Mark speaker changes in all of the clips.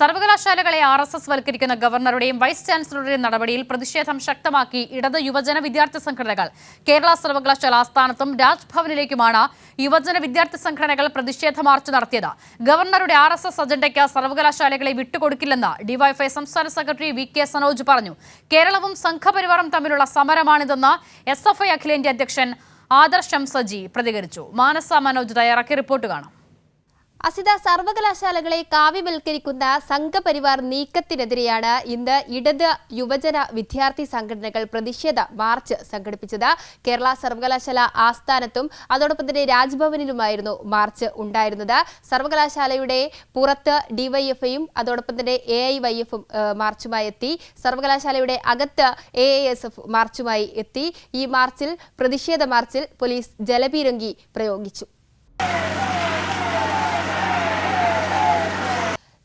Speaker 1: സർവകലാശാലകളെ R S S വൽക്കരിക്കുന്ന ഗവർണറുടെയും vice ചാൻസലറുടെയും നടപടിയിൽ പ്രതിഷേധം ശക്തമാക്കി ഇടത് യുവജന വിദ്യാർത്ഥി സംഘടനകൾ. കേരള സർവകലാശാല ആസ്ഥാനത്തും രാജ്ഭവനിലേക്കുമാണ് യുവജന വിദ്യാർത്ഥി സംഘടനകൾ പ്രതിഷേധ മാർച്ച് നടത്തിയത്. ഗവർണറുടെ ആർ എസ് എസ് അജണ്ടയ്ക്ക് സർവകലാശാലകളെ വിട്ടുകൊടുക്കില്ലെന്ന് ഡിവൈഎഫ്ഐ സംസ്ഥാന സെക്രട്ടറി വി കെ സനോജ് പറഞ്ഞു. കേരളവും സംഘപരിവാറും തമ്മിലുള്ള സമരമാണിതെന്ന് എസ് എഫ് ഐ അഖിലേന്ത്യാ അധ്യക്ഷൻ ആദർശം സജി പ്രതികരിച്ചു. മാനസ മനോജ് തയ്യാറാക്കിയ റിപ്പോർട്ട് കാണാം.
Speaker 2: അസിത സർവകലാശാലകളെ കാവ്യവൽക്കരിക്കുന്ന സംഘപരിവാർ നീക്കത്തിനെതിരെയാണ് ഇന്ന് ഇടത് യുവജന വിദ്യാർത്ഥി സംഘടനകൾ പ്രതിഷേധ മാർച്ച് സംഘടിപ്പിച്ചത്. കേരള സർവകലാശാല ആസ്ഥാനത്തും അതോടൊപ്പം തന്നെ രാജ്ഭവനിലുമായിരുന്നു മാർച്ച് ഉണ്ടായിരുന്നത്. സർവകലാശാലയുടെ പുറത്ത് ഡിവൈഎഫ്ഐയും അതോടൊപ്പം തന്നെ എ ഐ വൈ എഫും മാർച്ചുമായി എത്തി. സർവകലാശാലയുടെ അകത്ത് എ ഐ എസ് എഫ് മാർച്ചുമായി എത്തി. ഈ മാർച്ചിൽ പ്രതിഷേധ മാർച്ചിൽ പോലീസ് ജലപീരങ്കി പ്രയോഗിച്ചു.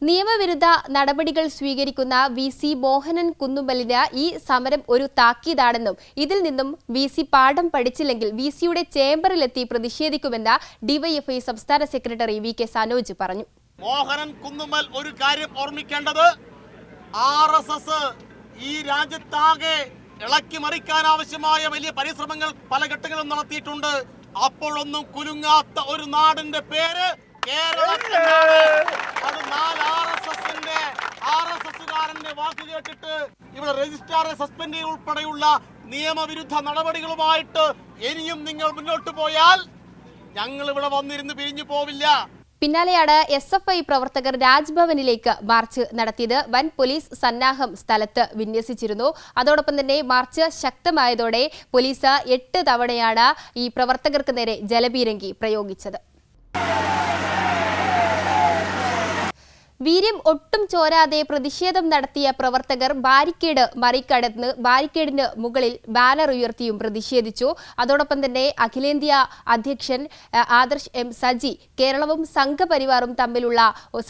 Speaker 2: നിയമവിരുദ്ധ നടപടികൾ സ്വീകരിക്കുന്ന വി സി മോഹനൻ കുന്നുമ്പലിന് ഈ സമരം ഒരു താക്കീതാണെന്നും ഇതിൽ നിന്നും വി സി പാഠം പഠിച്ചില്ലെങ്കിൽ വി സിയുടെ ചേംബറിലെത്തി പ്രതിഷേധിക്കുമെന്ന് ഡിവൈഎഫ്ഐ സംസ്ഥാന സെക്രട്ടറി വി കെ സനോജ് പറഞ്ഞു.
Speaker 3: മോഹനൻ കുന്നുമ്മൽ ഒരു കാര്യം ഓർമ്മിക്കേണ്ടത് ആർ എസ് എസ് ഈ രാജ്യത്താകെ ഇളക്കി മറിക്കാൻ ആവശ്യമായ വലിയ പരിശ്രമങ്ങൾ പല ഘട്ടങ്ങളും നടത്തിയിട്ടുണ്ട്. അപ്പോഴൊന്നും കുലുങ്ങാത്ത ഒരു നാടിന്റെ പേര് കേരളത്തിലാണ്. നാല് ആർ എസ് എസിന്റെ ആർ എസ് എസുകാരന്റെ വാക്ക് കേട്ടിട്ട് ഇവിടെ രജിസ്ട്രാറെ സസ്പെൻഡ് ഉൾപ്പെടെയുള്ള നിയമവിരുദ്ധ നടപടികളുമായിട്ട് ഇനിയും നിങ്ങൾ മുന്നോട്ട് പോയാൽ ഞങ്ങൾ ഇവിടെ വന്നിരുന്ന് പിരിഞ്ഞു പോവില്ല.
Speaker 2: പിന്നാലെയാണ് എസ് എഫ് ഐ പ്രവർത്തകർ രാജ്ഭവനിലേക്ക് മാർച്ച് നടത്തിയത്. വൻ പോലീസ് സന്നാഹം സ്ഥലത്ത് വിന്യസിച്ചിരുന്നു. അതോടൊപ്പം തന്നെ മാർച്ച് ശക്തമായതോടെ പോലീസ് എട്ട് തവണയാണ് ഈ പ്രവർത്തകർക്ക് നേരെ ജലപീരങ്കി പ്രയോഗിച്ചത്. വീര്യം ഒട്ടും ചോരാതെ പ്രതിഷേധം നടത്തിയ പ്രവർത്തകർ ബാരിക്കേഡ് മറികടന്ന് ബാരിക്കേഡിന് മുകളിൽ ബാനർ ഉയർത്തിയും പ്രതിഷേധിച്ചു. അതോടൊപ്പം തന്നെ അഖിലേന്ത്യാ അധ്യക്ഷൻ ആദർശ് എം സജി കേരളവും സംഘപരിവാറും തമ്മിലുള്ള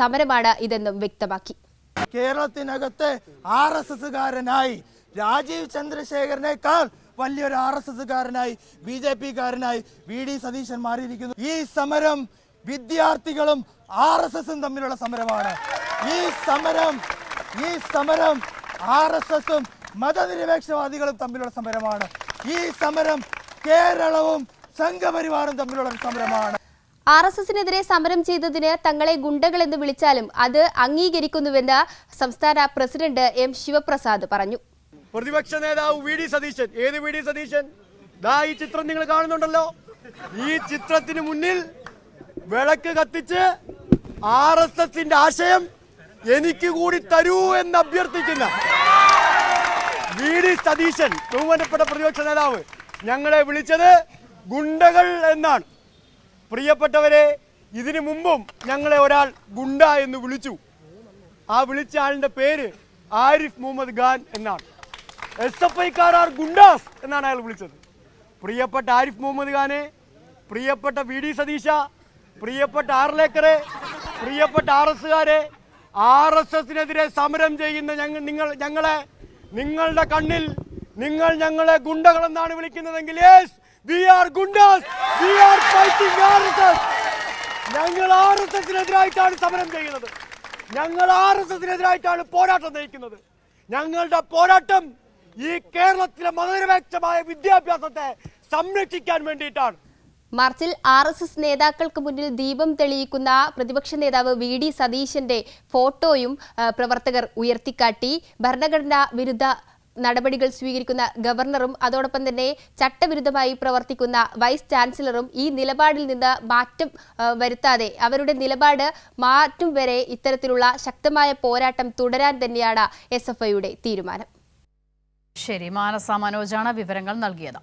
Speaker 2: സമരമാണ് ഇതെന്നും വ്യക്തമാക്കി.
Speaker 4: കേരളത്തിനകത്ത് ആർ എസ് എസുകാരനായി രാജീവ് ചന്ദ്രശേഖരനേക്കാൾ വലിയൊരു ആർ എസ് എസുകാരനായി ബി ജെ പി കാരനായി വി ഡി സതീശൻ മാറിയിരിക്കുന്നു. ഈ സമരം വിദ്യാർത്ഥികളും ആർ എസ് എസും തമ്മിലുള്ള സമരമാണ്. ഈ സമരം ഈ സമരം ആർ എസ് എസും മതനിരപേക്ഷവാദികളും തമ്മിലുള്ള സമരമാണ്. ഈ സമരം കേരളവും സംഘപരിവാറും തമ്മിലുള്ള ഒരു സമരമാണ്.
Speaker 2: ആർ എസ് എസിനെതിരെ സമരം ചെയ്തതിന് തങ്ങളെ ഗുണ്ടകൾ എന്ന് വിളിച്ചാലും അത് അംഗീകരിക്കുന്നുവെന്ന് സംസ്ഥാന പ്രസിഡന്റ് എം ശിവപ്രസാദ് പറഞ്ഞു.
Speaker 5: പ്രതിപക്ഷ നേതാവ് വി ഡി സതീശൻ. ഏത് വി ഡി സതീശൻ? ദാ ഈ ചിത്രം നിങ്ങൾ കാണുന്നുണ്ടല്ലോ. ഈ ചിത്രത്തിന് മുന്നിൽ വിളക്ക് കത്തിച്ച് ആർ എസ് എസിന്റെ ആശയം എനിക്ക് കൂടി തരൂ എന്ന് അഭ്യർത്ഥിക്കുന്ന വി ഡി സതീശൻ ബഹുമാനപ്പെട്ട പ്രതിപക്ഷ നേതാവ്. ഞങ്ങളെ വിളിച്ചത് ഗുണ്ടകൾ എന്നാണ്. പ്രിയപ്പെട്ടവരെ ഇതിനു മുമ്പും ഞങ്ങളെ ഒരാൾ ഗുണ്ട എന്ന് വിളിച്ചു. ആ വിളിച്ച ആളിന്റെ പേര് ആരിഫ് മുഹമ്മദ് ഖാൻ എന്നാണ്. എസ് എഫ് ഐക്കാർ ഗുണ്ടാസ് എന്നാണ് അയാൾ വിളിച്ചത്. പ്രിയപ്പെട്ട ആരിഫ് മുഹമ്മദ് ഖാനെ പ്രിയപ്പെട്ട വി ഡി സതീശ പ്രിയപ്പെട്ട ആറിലേക്കറെ പ്രിയപ്പെട്ട ആർ എസ്സുകാരെ ആർ എസ് എസിനെതിരെ സമരം ചെയ്യുന്ന ഞങ്ങൾ നിങ്ങൾ ഞങ്ങളെ നിങ്ങളുടെ കണ്ണിൽ നിങ്ങൾ ഞങ്ങളെ ഗുണ്ടകളെന്നാണ് വിളിക്കുന്നതെങ്കിൽ yes we are goondas we are fighting R S S ഞങ്ങൾ ആർ എസ് എസിനെതിരായിട്ടാണ് സമരം ചെയ്യുന്നത്. ഞങ്ങൾ ആർ എസ് എസിനെതിരായിട്ടാണ് പോരാട്ടം നയിക്കുന്നത്. ഞങ്ങളുടെ പോരാട്ടം ഈ കേരളത്തിലെ മതനിരപേക്ഷമായ വിദ്യാഭ്യാസത്തെ സംരക്ഷിക്കാൻ വേണ്ടിയിട്ടാണ്.
Speaker 2: മാർച്ചിൽ ആർ എസ് എസ് നേതാക്കൾക്ക് മുന്നിൽ ദീപം തെളിയിക്കുന്ന പ്രതിപക്ഷ നേതാവ് വി ഡി സതീശന്റെ ഫോട്ടോയും പ്രവർത്തകർ ഉയർത്തിക്കാട്ടി. ഭരണഘടനാ വിരുദ്ധ നടപടികൾ സ്വീകരിക്കുന്ന ഗവർണറും അതോടൊപ്പം തന്നെ ചട്ടവിരുദ്ധമായി പ്രവർത്തിക്കുന്ന വൈസ് ചാൻസലറും ഈ നിലപാടിൽ നിന്ന് മാറ്റം വരുത്താതെ അവരുടെ നിലപാട് മാറ്റും വരെ ഇത്തരത്തിലുള്ള ശക്തമായ പോരാട്ടം തുടരാൻ തന്നെയാണ് എസ് തീരുമാനം.
Speaker 1: ശരി മാനസ മനോജാണ് വിവരങ്ങൾ നൽകിയത്.